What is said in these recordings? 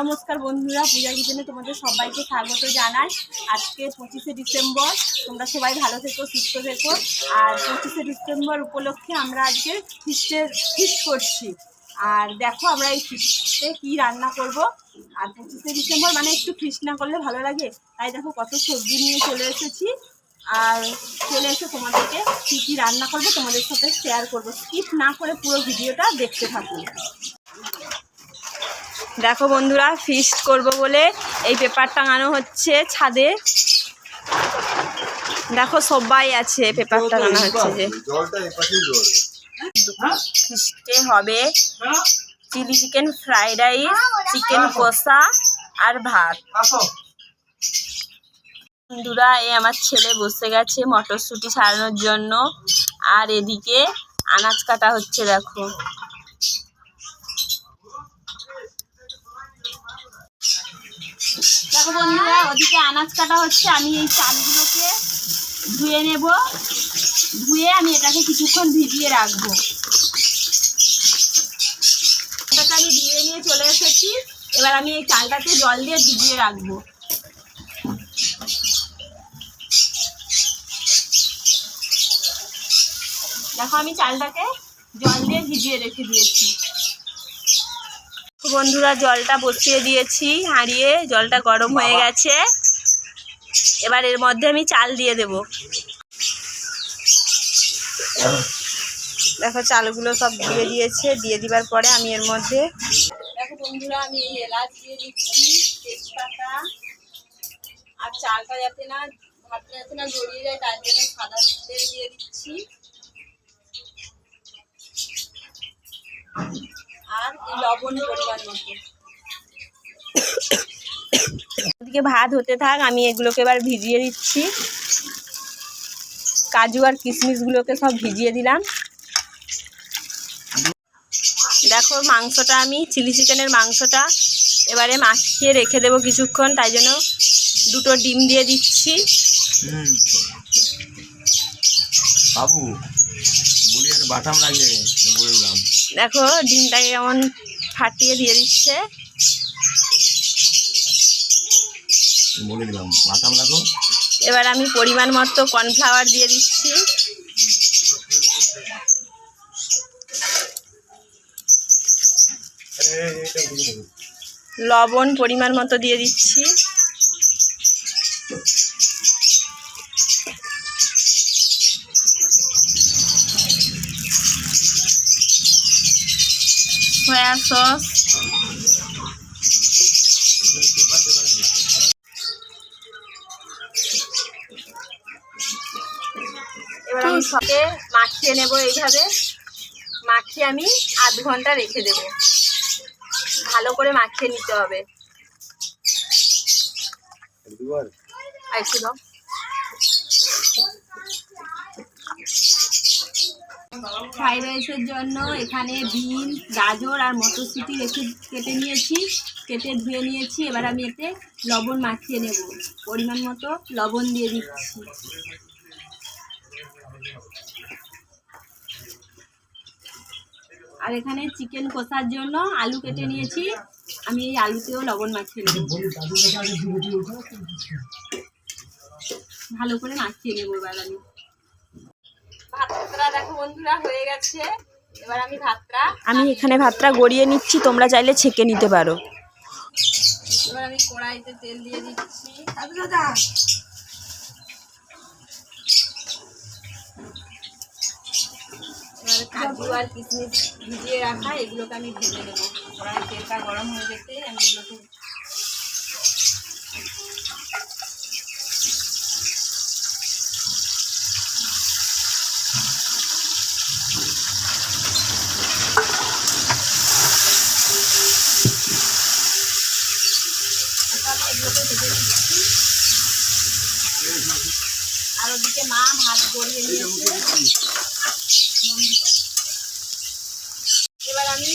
নমস্কার বন্ধুরা পূজা কিচেনে তোমাদের সবাইকে স্বাগত জানাই। আজকে পঁচিশে ডিসেম্বর, তোমরা সবাই ভালো থেকো, সুস্থ থেকো। আর পঁচিশে ডিসেম্বর উপলক্ষে আমরা আজকে ফিস্টের ফিস্ট করছি। আর দেখো আমরা এই ফিস্টে কী রান্না করব। আর পঁচিশে ডিসেম্বর মানে একটু ফিস্ট না করলে ভালো লাগে। তাই দেখো কত সবজি নিয়ে চলে এসেছি। আর চলে এসে তোমাদেরকে কী কী রান্না করব, তোমাদের সাথে শেয়ার করব। স্কিপ না করে পুরো ভিডিওটা দেখতে থাকুন দেখো বন্ধুরা ফিস্ট করব বলে এই পেপার টাঙানো হচ্ছে ছাদে। দেখো সবাই আছে পেপার টাঙানো হচ্ছে যে। ফিস্টে হবে chilli chicken fried rice chicken কষা আর ভাত। বন্ধুরা এ আমার ছেলে বসে গেছে মটরশুঁটি ছাড়ানোর জন্য। আর এদিকে আনাজ কাটা হচ্ছে দেখো। দেখো বন্ধুরা ওদিকে আনাজ কাটা হচ্ছে, আমি এই চালগুলোকে ধুয়ে নেব। ধুয়ে আমি এটাকে কিছুক্ষণ ভিজিয়ে রাখব। এটাকে আমি ধুয়ে নিয়ে চলে এসেছি। এবার আমি এই চালটাকে জল দিয়ে ভিজিয়ে রাখব। দেখো আমি চালটাকে জল দিয়ে ভিজিয়ে রেখে দিয়েছি। বন্ধুরা জলটা বসিয়ে দিয়েছি হাঁড়িয়ে। জলটা গরম হয়ে গেছে। এবার এর মধ্যে আমি চাল দিয়ে দেব। দেখো চালগুলো সব দিয়ে দিয়েছে। দিয়ে দিবার পরে আমি এর মধ্যে দেখো বন্ধুরা আমি এই এলাচ দিয়ে দিচ্ছি তেজপাতা আর চালটা যাতে না ভাতটা যাতে না জড়িয়ে যায় তার জন্য সাদা তেল দিয়ে দিচ্ছি। আর লবণ পরিমাণ মতো ওদিকে ভাত হতে থাক আমি এগুলোকে এবার ভিজিয়ে দিচ্ছি। কাজু আর কিশমিশগুলোকে সব ভিজিয়ে দিলাম। দেখো মাংসটা আমি চিলি চিকেনের মাংসটা এবারে মাখিয়ে রেখে দেবো কিছুক্ষণ তাই জন্য দুটো ডিম দিয়ে দিচ্ছি। বাবু বলি একটা বাটাম লাগে বললাম দেখো ডিমটাকে কেমন ফাটিয়ে দিয়ে দিচ্ছে। বলে দিলাম বাটাম রাখো। এবার আমি পরিমাণ মতো কর্নফ্লাওয়ার দিয়ে দিচ্ছি। লবণ পরিমাণ মতো দিয়ে দিচ্ছি। সয়া সস এবার আমি সবকে মাখিয়ে নেব এইভাবে। মাখিয়ে আমি আধ ঘণ্টা রেখে দেব। ভালো করে মাখিয়ে নিতে হবে। একটু দাও। ফ্রাইড রাইসের জন্য এখানে বিন, গাজর আর মটরশুঁটি রেখে কেটে নিয়েছি, কেটে ধুয়ে নিয়েছি। এবার আমি এতে লবণ মাখিয়ে নেব। পরিমাণ মতো লবণ দিয়ে দিচ্ছি। আর এখানে চিকেন কষার জন্য আলু কেটে নিয়েছি। আমি এই আলুতেও লবণ মাখিয়ে নেব। ভালো করে মাখিয়ে নেব এবার আমি। দেখো বন্ধুরা হয়ে গেছে। এবার আমি ভাতটা আমি এখানে ভাতটা গড়িয়ে নিচ্ছি তোমরা চাইলে ছেঁকে নিতে পারো। এবার আমি কড়াইতে তেল দিয়ে দিচ্ছি। এবারে কাজু আর কিশমিশ ভিজিয়ে রাখা এগুলোকে আমি ভেজে দেবো কড়াই তেলটা গরম হয়ে যেতে আমি এগুলোকে মা ভাত গড়িয়ে নিয়েছে। এবার আমি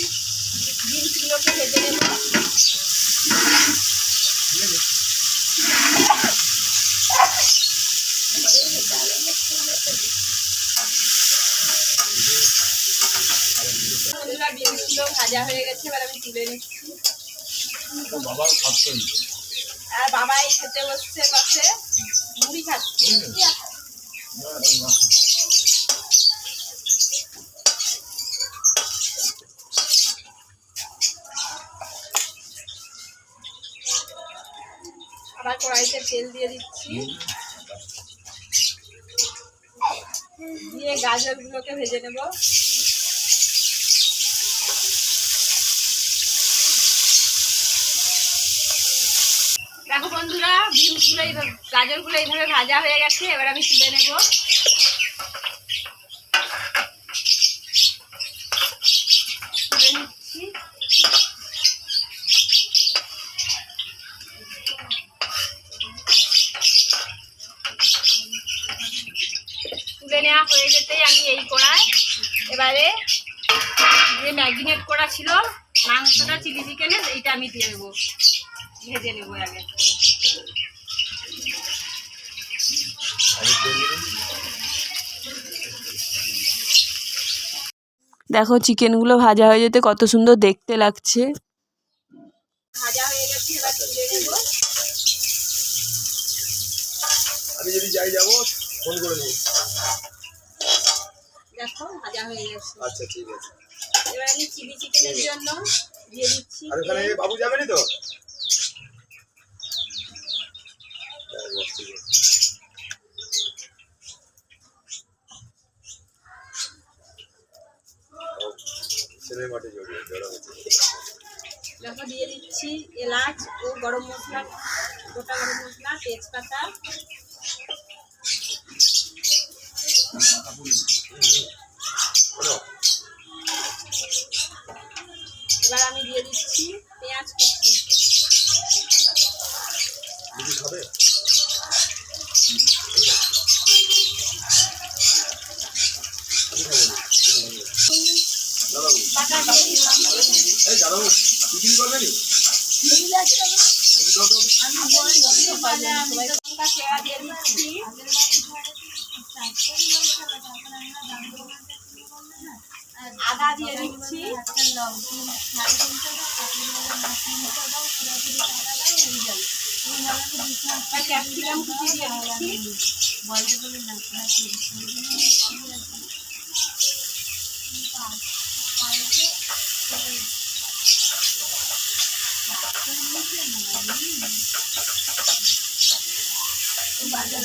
বিনসগুলোকে ভেজে নেব। বন্ধুরা ভাজা হয়ে গেছে, এবার আমি তুলে নিচ্ছি। বাবা আর বাবাই খেতে বসছে পাশে মুড়ি খাচ্ছে। আবার কড়াইতে তেল দিয়ে দিচ্ছি। দিয়ে গাজরগুলোকে ভেজে নেব দেখো বন্ধুরা বিনসগুলো এইভাবে গাজরগুলো এইভাবে ভাজা হয়ে গেছে, এবার আমি তুলে নেব। তুলে নেওয়া হয়ে যেতেই আমি এই কড়াই। এবারে যে ম্যাগিনেট করা ছিল, মাংসটা, চিলি চিকেনের, এইটা আমি দিয়ে দেবো ভেজে নেব আগে। দেখো চিকেনগুলো ভাজা হয়ে যেতে কত সুন্দর দেখতে লাগছে। ভাজা হয়ে গেছে এবার তুলে নেব। আমি যদি যাই যাব ফোন করে দেবো দেখো ভাজা হয়ে গেছে। আচ্ছা ঠিক আছে। এবার আমি চিলি চিকেনের জন্য দিয়ে দিচ্ছি আর ওখানে বাবু যাবে না তো হ্যাঁ, বস, ঠিক আছে। ও, ছেলে মাঠে জড়িয়ে জড়া হচ্ছে দেখো দিয়ে দিচ্ছি, এলাচ ও গরম মশলা, গোটা গরম মশলা, তেজপাতা। এবার আমি দিয়ে দিচ্ছি পেঁয়াজ দিদি খাবে আমি খাব না, তুমি খাবে। দাদাবু, বাটা দিয়ে দিলাম এই দাদাবু, টিফিন করবে নি? দাও, দাও, দাও। লঙ্কা পেঁয়া দিয়ে দিচ্ছি আদা দিয়ে দিচ্ছি আর ক্যাপসিকাম কুচি দিয়ে দিচ্ছি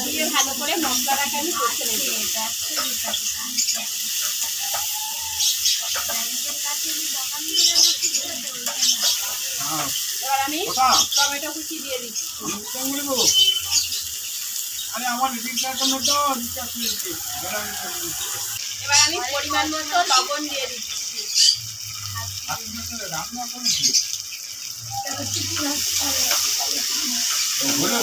দিয়ে ভালো করে মশলাটাকে আমি কষে নেব। এবার আমি টমেটো কুচি দিয়ে দিচ্ছি। এবার আমি পরিমাণ মতো লবণ দিয়ে দিচ্ছি। রান্না করেছি হলো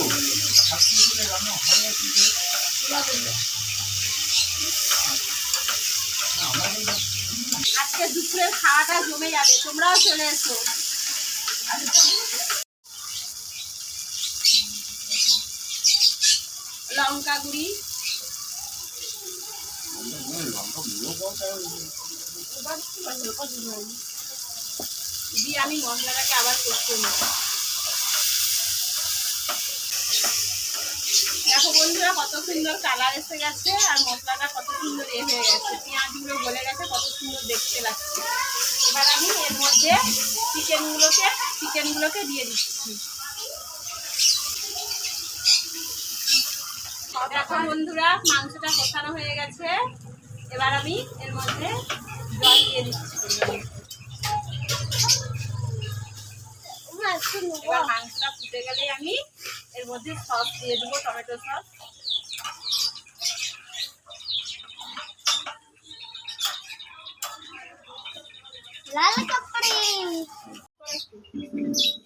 আজকে দুপুরের খাওয়াটা জমে যাবে, তোমরাও চলে এসো। লঙ্কা গুঁড়ি। দিয়ে আমি মশলাটাকে আবার করতে নেব। বন্ধুরা কত সুন্দর কালার এসে গেছে, আর মশলাটা কত সুন্দর এ হয়ে গেছে। পেঁয়াজগুলো গলে গেছে, কত সুন্দর দেখতে লাগছে। এবার আমি এর মধ্যে চিকেনগুলোকে চিকেনগুলোকে দিয়ে দিচ্ছি। দেখো বন্ধুরা, মাংসটা কষানো হয়ে গেছে। এবার আমি এর মধ্যে জল দিয়ে দিচ্ছি। এবার মাংসটা ফুটে গেলে আমি এর মধ্যে সস দিয়ে দেবো টমেটো সস।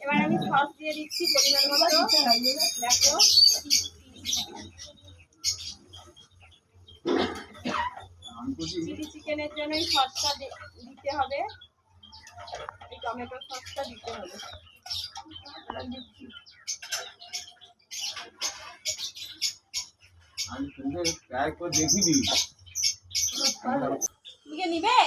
এবার আমি সস দিয়ে দিচ্ছি পরিমাণ মতো। দেখো। চিলি চিকেনের জন্য এই সসটা দিতে হবে। এই টমেটো সসটা দিতে হবে। দিচ্ছি। আমি তোকে ট্রাই করে দেখি দিই তুমি নিবে।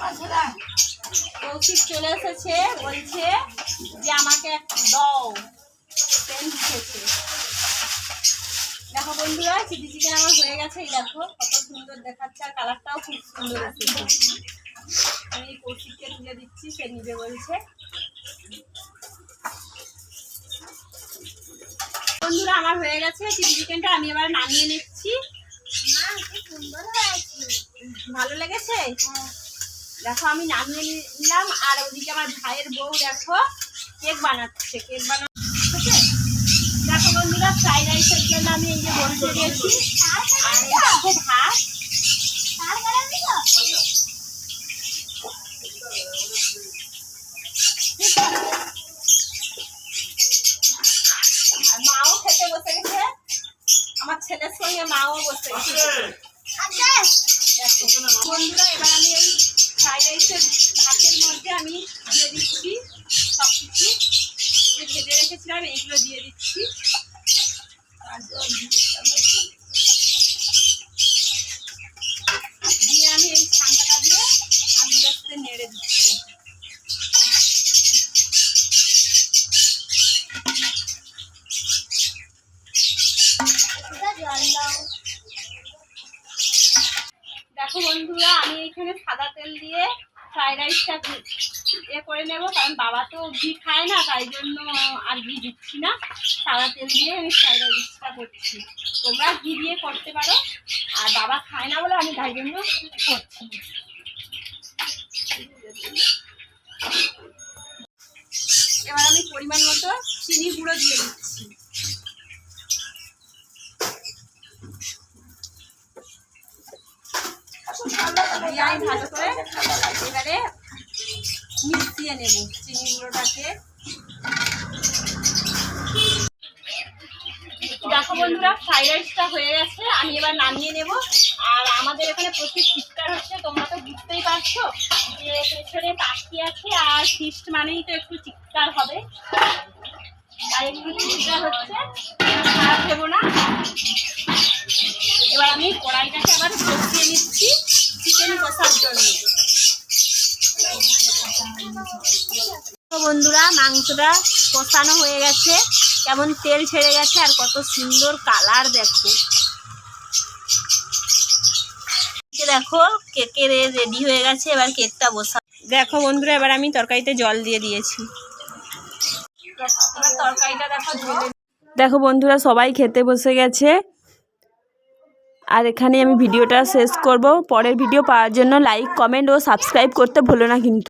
আচ্ছা, কৌশিক চলে এসেছে বলছে যে আমাকে দাও। পেন দেখো বন্ধুরা চিলি চিকেন আমার হয়ে গেছে দেখো কত সুন্দর দেখাচ্ছে আর কালারটাও খুব সুন্দর এসেছে। আমি কৌশিককে তুলে দিচ্ছি, সে নিবে বলছে। বন্ধুরা, আমার হয়ে গেছে, চিলি চিকেনটা আমি এবার নামিয়ে নিচ্ছি। ভালো লেগেছে? দেখো, আমি নামিয়ে নিলাম, আর ওদিকে আমার ভাইয়ের বউ দেখো, কেক বানাচ্ছে কেক বানাচ্ছে। দেখো বন্ধুরা, ফ্রাইড রাইসের জন্য আমি এই যে বলতে দিয়েছি। আর দেখো ভাত তার কারণে তো আর মাও খেতে বসে গেছে আমার ছেলের সঙ্গে মাও বসে আচ্ছা। বন্ধুরা এবার আমি এই ফ্রাইড রাইসের ভাতের মধ্যে আমি দিয়ে দিচ্ছি সব কিছু যে ভেজে রেখেছিলাম এইগুলো দিয়ে দিচ্ছি দিয়ে আমি এই ঠান্ডাটা দিয়ে আস্তে আস্তে নেড়ে দিচ্ছি এটা জল দাও দেখো বন্ধুরা, আমি এখানে সাদা তেল দিয়ে ফ্রাইড রাইসটা এ করে নেব, কারণ বাবা তো ঘি খায় না, তাই জন্য আর ঘি দিচ্ছি না। সাদা তেল দিয়ে আমি ফ্রাইড রাইসটা করছি। তোমরা ঘি দিয়ে করতে পারো, আর বাবা খায় না বলে আমি তাই জন্য করছি এবার আমি পরিমাণ মতো চিনি গুঁড়ো দিয়ে দিচ্ছি দিয়ে আমি ভালো করে এবারে মিশিয়ে নেব চিনি গুঁড়োটাকে। দেখো বন্ধুরা ফ্রাইড রাইসটা হয়ে গেছে, আমি এবার নামিয়ে নেব। আর আমাদের এখানে প্রচুর চিৎকার হচ্ছে, তোমরা তো বুঝতেই পারছ যে পেছনে পাখি আছে আর ফিস্ট মানেই তো একটু চিৎকার হবে। তাই একটু চিৎকার হচ্ছে খারাপ দেবো না। এবার আমি কড়াইটাকে আবার বসিয়ে নিচ্ছি চিকেন কষার জন্য। বন্ধুরা, মাংসটা কষানো হয়ে গেছে। কেমন তেল ছেড়ে গেছে আর কত সুন্দর কালার দেখো। দেখো কেকের রেডি হয়ে গেছে, এবার কেকটা বসা দেখো বন্ধুরা, এবার আমি তরকারিতে জল দিয়ে দিয়েছি। দেখো বন্ধুরা, সবাই খেতে বসে গেছে। আর এখানে আমি ভিডিওটা শেষ করব। পরের ভিডিও পাওয়ার জন্য লাইক কমেন্ট ও সাবস্ক্রাইব করতে ভুলো না কিন্তু।